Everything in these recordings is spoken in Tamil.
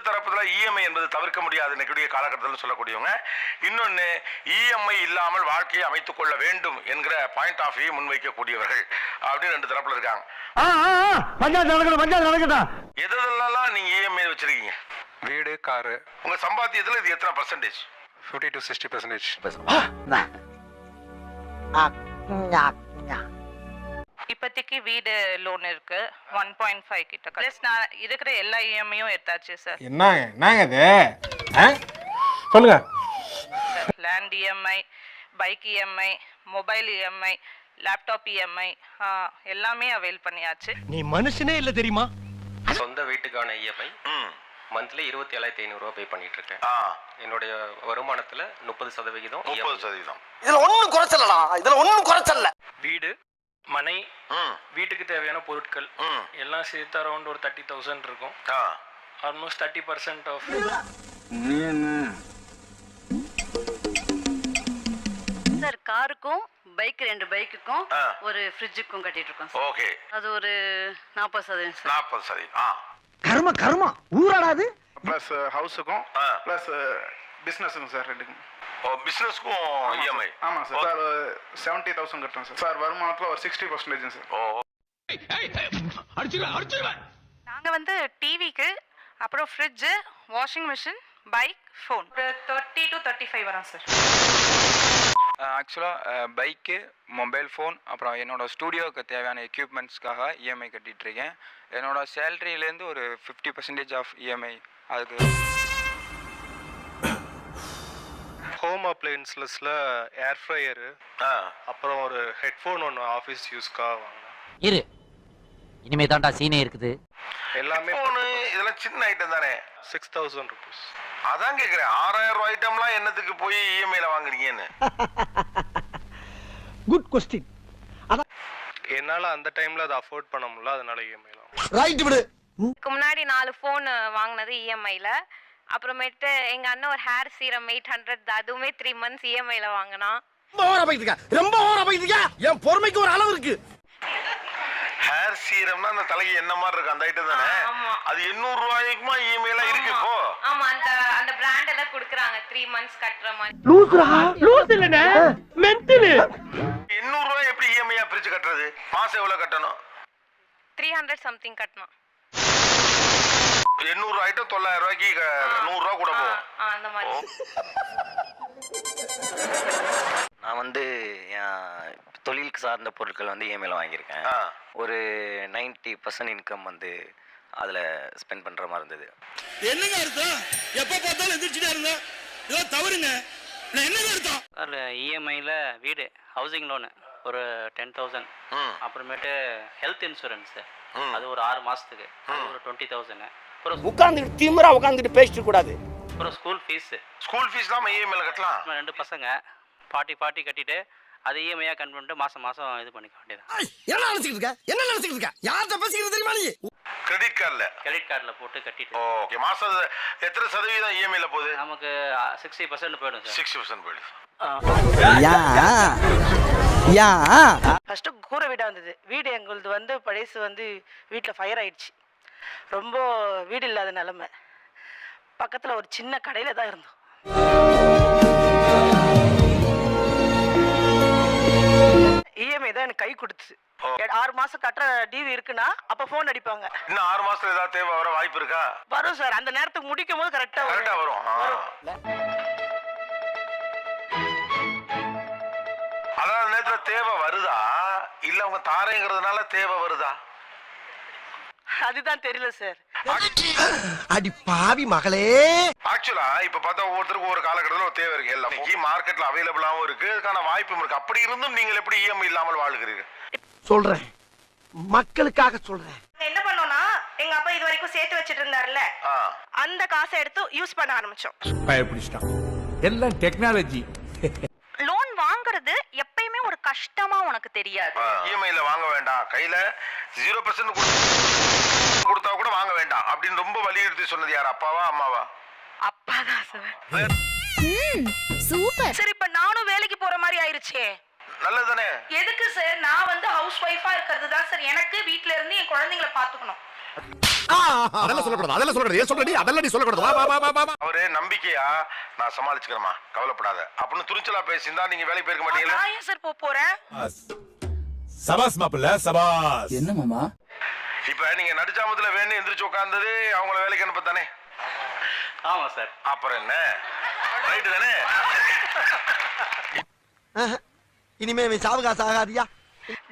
தரப்புல இஎம்ஐ என்பது தவிர்க்க முடியாது இன்னைக்குடைய காலகட்டத்தில் சொல்லக்கூடியவங்க. இன்னொன்னு இஎம்ஐ இல்லாமல் வாழ்க்கையை அமைத்துக் கொள்ள வேண்டும் என்கிற பாயிண்ட் ஆஃப் வியூ முன்வைக்கக்கூடியவர்கள் அப்படின்னு ரெண்டு தரப்புல இருக்காங்க. எதெல்லாம் நீங்க இஎம்ஐ வச்சிருக்கீங்க? வீடு காரு. உங்க சம்பாத்தியத்துல இது எத்தனை percentage fifty to sixty percentage இப்போதைக்கு வீடு லோன் இருக்கு. ஒன் பாயிண்ட் ஃபைவ் கிட்ட ப்ளஸ் நான் இருக்கிற எல்லா இஎம்ஐயும் எடுத்தாச்சு சார் என்னங்க என்னங்க இது? ஆ? சொல்லுங்க. Land EMI bike EMI mobile EMI laptop EMI எல்லாமே அவைல் பண்ணியாச்சு. நீ மனுஷனே இல்ல தெரியுமா? சொந்த வீட்டுக்கான இஎம்ஐ ம். மந்த்லி இருபத்தி ஏழாயிரத்தி ஐநூறுரூவா பே பண்ணிட்டு இருக்கேன் ஆ. என்னுடைய வருமானத்துல முப்பது சதவிகிதம் E முப்பது சதவீதம் இதுல ஒண்ணும் குறைச்சலடா. இதுல ஒண்ணும் குறைச்சல்ல. வீடு மனை வீட்டுக்கு தேவையான பொருட்கள் எல்லாம் சேர்த்து அரௌண்ட் ஒரு தேர்ட்டி தௌசண்ட் இருக்கும். ஆ. Almost thirty percent off sir காருக்கும் bike ரெண்டு பைக்குக்கும். ஒரு ஃப்ரிட்ஜுக்கும் கட்டிட்டு இருக்கோம் ஓகே. அது ஒரு நாற்பது சதவீதம் நாற்பது சதவீதம் கர்ம கர்மா. ஊராடாது ப்ளஸ் ஹவுஸுக்கும் ஆ. ப்ளஸ் பிஸ்னஸுக்கும் சார் ரெண்டுக்கும். ஓ பிசினஸ்க்கும் இஎம்ஐ ஆமாம் சார் சார் செவன்ட்டி தௌசண்ட் கட்டுறோம் சார் சார் வருமானத்தில் ஒரு சிக்ஸ்டி பர்சன்டேஜ் சார் ஓ நாங்கள் வந்து டிவிக்கு அப்புறம் fridge washing machine bike phone ஒரு தேர்ட்டி டு தேர்ட்டி ஃபைவ் வரும் சார் ஆக்சுவலாக பைக்கு மொபைல் ஃபோன் அப்புறம் என்னோட ஸ்டூடியோவுக்கு தேவையான எக்யூப்மெண்ட்ஸ்க்காக இஎம்ஐ கட்டிட்டு இருக்கேன். என்னோட சேலரியிலேருந்து ஒரு ஃபிஃப்டி பர்சன்டேஜ் ஆஃப் இஎம்ஐ அதுக்கு ஹோம் அப்ளையன்ஸ்லஸில் ஏர் ஃப்ரையரு அப்புறம் ஒரு ஹெட்ஃபோன் ஒன்று ஆஃபீஸ் யூஸ்க்காக வாங்கினேன். இரு. இனிமே தான்டா சீனே இருக்குது. எல்லாமே ஃபோனு இதெல்லாம் சின்ன ஐட்டம் தானே? சிக்ஸ் தௌசண்ட் ருபீஸ் அதான் கேக்குறேன். ஆறாயிரம் ரூபாய் ஐட்டம்லாம் என்னத்துக்கு போய் இஎம்ஐல வாங்குறீங்கன்னு? குட் கொஸ்டின் என்னால் அந்த டைமில் அதை அஃபோர்ட் பண்ண முடியல அதனால E இஎம்ஐலாம் ரைட் விடு. இதுக்கு முன்னாடி நாலு ஃபோன் வாங்கினது இஎம்ஐல அப்புறமேட்டு எங்க அண்ணன் ஒரு ஹேர் சீரம் எயிட் ஹண்ட்ரட் அதுவுமே த்ரீ மந்த்ஸ் இஎம்ஐல வாங்கினான் ரொம்ப ஓர போயிட்டு ரொம்ப ஓர போயிட்டு என் பொறுமைக்கு ஒரு அளவு இருக்கு. ஹேர் சீரம்னா அந்த தலைக்கு என்ன மாதிரி இருக்கு? அந்த ஐட்டம் தானே. அது எண்ணூறு ரூபாய்க்குமா இஎம்ஐல இருக்கு இப்போ? ஆமா. அந்த அந்த பிராண்ட் எல்லாம் கொடுக்குறாங்க. த்ரீ மந்த்ஸ் கட்டுற மாதிரி. லூசுரா லூசு இல்லனே மென்டலு எண்ணூறு ரூபாய் எப்படி இஎம்ஐயா பிரிச்சு கட்டுறது? மாசம் எவ்வளவு கட்டணும்? த்ரீ ஹண்ட்ரட் சம்திங் கட்டணும். ஐட்டம் தொள்ளாயிரம் ரூபாய்க்கு க- நூறு ரூபா கூட போகும் ஆ, அந்த மாதிரி. நான் வந்து என் தொழிலுக்கு சார்ந்த பொருட்கள் வந்து இஎம்ஐல வாங்கியிருக்கேன். ஒரு நைன்டி பர்சன்ட் இன்கம் வந்து அதில் ஸ்பெண்ட் பண்ணுற மாதிரி இருந்தது. என்னங்க அர்த்தம்? எப்ப பார்த்தாலும் எந்திரிச்சுட்டே இருந்தேன் இதோ தவறுங்க. என்னங்க அர்த்தம்? அதில் இஎம்ஐயில் வீடு ஹவுசிங் லோனு ஒரு டென் தௌசண்ட் ம், அப்புறமேட்டு ஹெல்த் இன்சூரன்ஸு. அது ஒரு ஆறு மாதத்துக்கு அது ஒரு டுவெண்ட்டி தௌசண்ட் அப்புறம் உட்கார்ந்துட்டு திமிரா உட்கார்ந்துட்டு பேசிட்டு கூடாது அப்புறம் ஸ்கூல் ஃபீஸு ஸ்கூல் ஃபீஸ்லாம் இஎம்ஐல கட்டலாம். நம்ம ரெண்டு பசங்க பாட்டி பாட்டி கட்டிட்டு அது இஎம்ஐயாக கன் பண்ணிட்டு மாதம் மாதம் இது பண்ணிக்க வேண்டியது என்ன நினைச்சிட்டு இருக்க? என்ன நினைச்சிட்டு இருக்க? யார்கிட்ட பேசிக்கிறது தெரியுமா நீ? கிரெடிட் கார்டில் கிரெடிட் கார்டில் போட்டு கட்டிட்டு. ஓகே மாசம் எத்தனை சதவீதம் இஎம்ஐல போகுது? நமக்கு சிக்ஸ்டி பர்சன்ட் போயிடும் சிக்ஸ்டி பர்சன்ட் போயிடுது யா. ஃபர்ஸ்ட் கூரை வீடாக இருந்தது. வீடு எங்களுது வந்து பழசு வந்து வீட்டில் ஃபயர் ஆயிடுச்சு. ரொம்ப வீடு இல்லாத நிலமை. பக்கத்தில் ஒரு சின்ன கடையில் தான் இருந்தோம். இஎம்ஐ தான் எனக்கு கை கொடுத்துச்சு ஆறு மாசம் கட்டுற டிவி இருக்குன்னா அப்ப ஃபோன் அடிப்பாங்க. இன்னும் ஆறு மாசத்துல ஏதாவது தேவை வர வாய்ப்பு இருக்கா? வரும் சார். அந்த நேரத்துக்கு முடிக்கும் போது கரெக்டா கரெக்டா வரும். நேரத்துல தேவை வருதா? இல்ல அவங்க தாரைங்கிறதுனால தேவை வருதா? அதுதான் தெரியல சார் அடி பாவி மகளே. ஆக்சுவலா இப்ப பார்த்தா ஒவ்வொருத்தருக்கும் ஒரு காலகட்டத்தில் ஒரு தேவை இருக்கு. எல்லாம் மார்க்கெட்ல அவைலபிளாவும் இருக்கு. அதுக்கான வாய்ப்பும் இருக்கு. அப்படி இருந்தும் நீங்கள் எப்படி இஎம்ஐ இல்லாமல் வாழுகிறீர்கள்? சொல்றேன். மக்களுக்காக சொல்றேன். என்ன பண்ணோம்னா எங்க அப்பா இது வரைக்கும் சேர்த்து வச்சிட்டு இருந்தாருல்ல. அந்த காசை எடுத்து யூஸ் பண்ண ஆரம்பிச்சோம். பயப்பிடிச்சிட்டான். எல்லாம் டெக்னாலஜி லோன் வாங்குறது கஷ்டமா உனக்கு தெரியாது. இஎம்ஐல வாங்க வேண்டாம். கையில ஜீரோ பர்சன்ட் கொடுத்தா கூட வாங்க வேண்டாம். அப்படின்னு ரொம்ப வலியுறுத்தி சொன்னது யார்? அப்பாவா அம்மாவா? அப்பா தான் சார் சூப்பர். சரி இப்ப நானும் வேலைக்கு போற மாதிரி ஆயிருச்சே. நல்லது தானே எதுக்கு சார்? நான் வந்து ஹவுஸ் ஒய்ஃபா இருக்கிறது தான் சார். எனக்கு வீட்ல இருந்து என் குழந்தைங்களை பாத்துக்கணும் அதெல்லாம் சொல்லக்கூடாது அதெல்லாம் சொல்லக்கூடாது. ஏன் சொல்றடி? அதெல்லாம் நீ சொல்லக்கூடாது. வா வா வா வா வா. அவரு நம்பிக்கையா? நான் சமாளிச்சுக்கிறேமா கவலைப்படாத. அப்படின்னு துணிச்சலா பேசியிருந்தா நீங்க வேலைக்கு போயிருக்க மாட்டீங்களா? நான் ஏன் சார் போக போறேன்? சபாஸ். மாப்பிள்ள சபாஸ். என்ன மாமா? இப்ப நீங்க நடுச்சாமத்துல வேணும் எந்திரிச்சு உட்கார்ந்தது அவங்கள வேலைக்கு அனுப்ப தானே ஆமாம் சார். அப்புறம் என்ன? ரைட்டு தானே? இனிமே சாவகாசம் ஆகாதியா?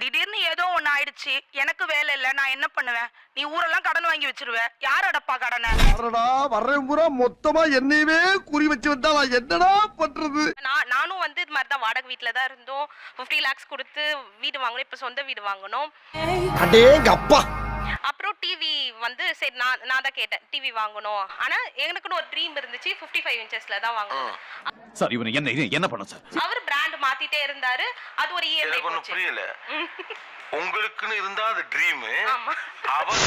திடீர்னு ஏதோ ஒண்ணு ஆயிடுச்சு. எனக்கு வேலை இல்ல நான் என்ன பண்ணுவேன்? நீ ஊரெல்லாம் கடன் வாங்கி வச்சிருவ. யார் அடப்பா கடனை? வரடா வர்றேன் பூரா மொத்தமா என்னையவே குறி வச்சு வந்தா நான் என்னடா பண்றது? நான் நானும் வந்து இது மாதிரி தான் வாடகை வீட்டில் தான் இருந்தோம். ஃபிஃப்டி லேக்ஸ் கொடுத்து வீடு வாங்கணும் இப்போ சொந்த வீடு வாங்கணும் அடேங்க அப்பா! அப்புறம் டிவி வந்து சரி நான் நான் தான் கேட்டேன். டிவி வாங்கணும் ஆனால் எங்களுக்குன்னு ஒரு ட்ரீம் இருந்துச்சு. ஃபிஃப்டி ஃபைவ் இன்ச்சஸில் தான் வாங்கணும் சார் இவன் என்ன இது என்ன பண்ண சார்? அவர் பிராண்ட் மாத்திட்டே இருந்தாரு. அது ஒரு இஎம்ஐ போச்சு. புரியல. உங்களுக்குன்னு இருந்தா அது ட்ரீம் அவர்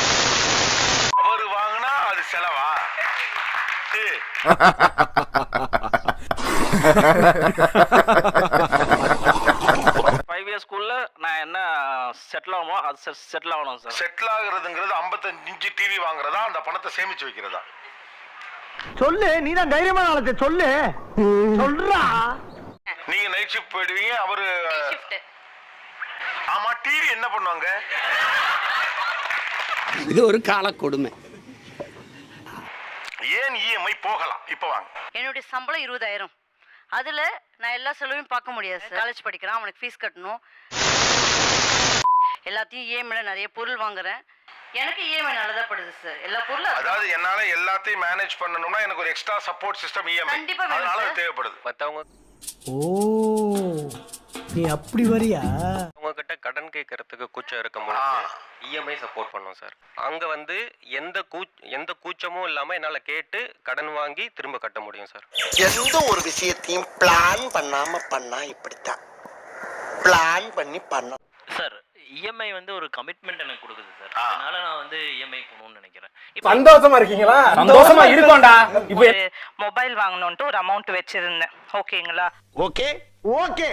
அவர் வாங்கினா அது செலவா? ஃபைவ் இயர்ஸ்க்குள்ள நான் என்ன செட்டில் ஆகணுமோ அது செட்டில் ஆகணும் சார் செட்டில் ஆகுறதுங்கிறது 55 இன்ச்சு டிவி வாங்குறதா? அந்த பணத்தை சேமிச்சு வைக்கிறதா? சொல்லு நீ தான் தைரியமான ஆளத்தை சொல்லு. சொல்றா. நீங்க நைட் ஷிஃப்ட் போயிடுவீங்க அவரு ஷிஃப்ட் ஆமா டிவி என்ன பண்ணுவாங்க? இது ஒரு கால கொடுமை. ஏன் இஎம்ஐ போகலாம்? இப்ப வாங்க. என்னுடைய சம்பளம் இருபதாயிரம். அதுல நான் எல்லா செலவையும் பார்க்க முடியாது சார் காலேஜ் படிக்கிறான் அவனுக்கு ஃபீஸ் கட்டணும். எல்லாத்தையும் இஎம்ஐல நிறைய பொருள் வாங்குறேன். எனக்கு இஎம்ஐ நல்லதா படுது சார் எல்லா பொருளும். அதாவது என்னால எல்லாத்தையும் மேனேஜ் பண்ணணும்னா எனக்கு ஒரு எக்ஸ்ட்ரா சப்போர்ட் சிஸ்டம் இஎம்ஐ கண்டிப்பா வேணும் அதனால சார். தேவைப்படுது. மற்றவங்க ஓ நீ அப்படி வரியா? உங்ககிட்ட கடன் கேட்கறதுக்கு கூச்சம் இருக்கும். இஎம்ஐ சப்போர்ட் பண்ணும் சார். அங்க வந்து எந்த கூ எந்த கூச்சமும் இல்லாம என்னால கேட்டு கடன் வாங்கி திரும்ப கட்ட முடியும் சார். எந்த ஒரு விஷயத்தையும் பிளான் பண்ணாம பண்ணா இப்படித்தான் பிளான் பண்ணி பண்ண. சார் இஎம்ஐ வந்து ஒரு கமிட்மெண்ட் எனக்கு கொடுக்குது சார். அதனால நான் வந்து இஎம்ஐ போகணும்னு நினைக்கிறேன். சந்தோஷமா இருக்கீங்களா? சந்தோஷமா இருக்கோம்டா. இப்போ மொபைல் வாங்கணும்ட்டு ஒரு அமௌண்ட் வச்சிருந்தேன். ஓகேங்களா ஓகே ஓகே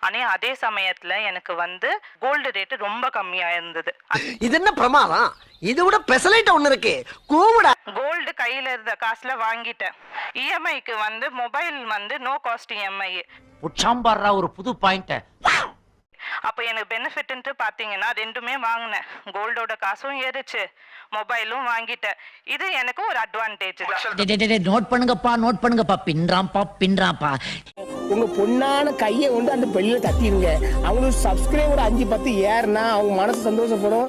ஆனா அதே சமயத்துல எனக்கு வந்து கோல்டு ரேட் ரொம்ப கம்மியா இருந்தது. இது என்ன பிரமாதம்? இது விட பெசலைட் ஒண்ணு இருக்கு. கூவிடா. கோல்டு கையில இருந்த காசுல வாங்கிட்டேன். இஎம்ஐக்கு வந்து மொபைல் வந்து நோ காஸ்ட் இஎம்ஐ உச்சாம்பாடுறா ஒரு புது பாயிண்ட் அப்போ எனக்கு பெனிஃபிட்ன்ட்டு பார்த்தீங்கன்னா ரெண்டுமே வாங்கினேன். கோல்டோட காசும் ஏறுச்சு. மொபைலும் வாங்கிட்டேன். இது எனக்கு ஒரு அட்வான்டேஜ் தான். நோட் பண்ணுங்கப்பா நோட் பண்ணுங்கப்பா. பின்றாம்பா பின்றாம்பா உங்க பொண்ணான கையை கொண்டு அந்த பெல்லில தட்டிடுங்க அவங்களுக்கு சப்ஸ்கிரைபர் அஞ்சு பத்து ஏறுனா அவங்க மனசு சந்தோஷப்படும்.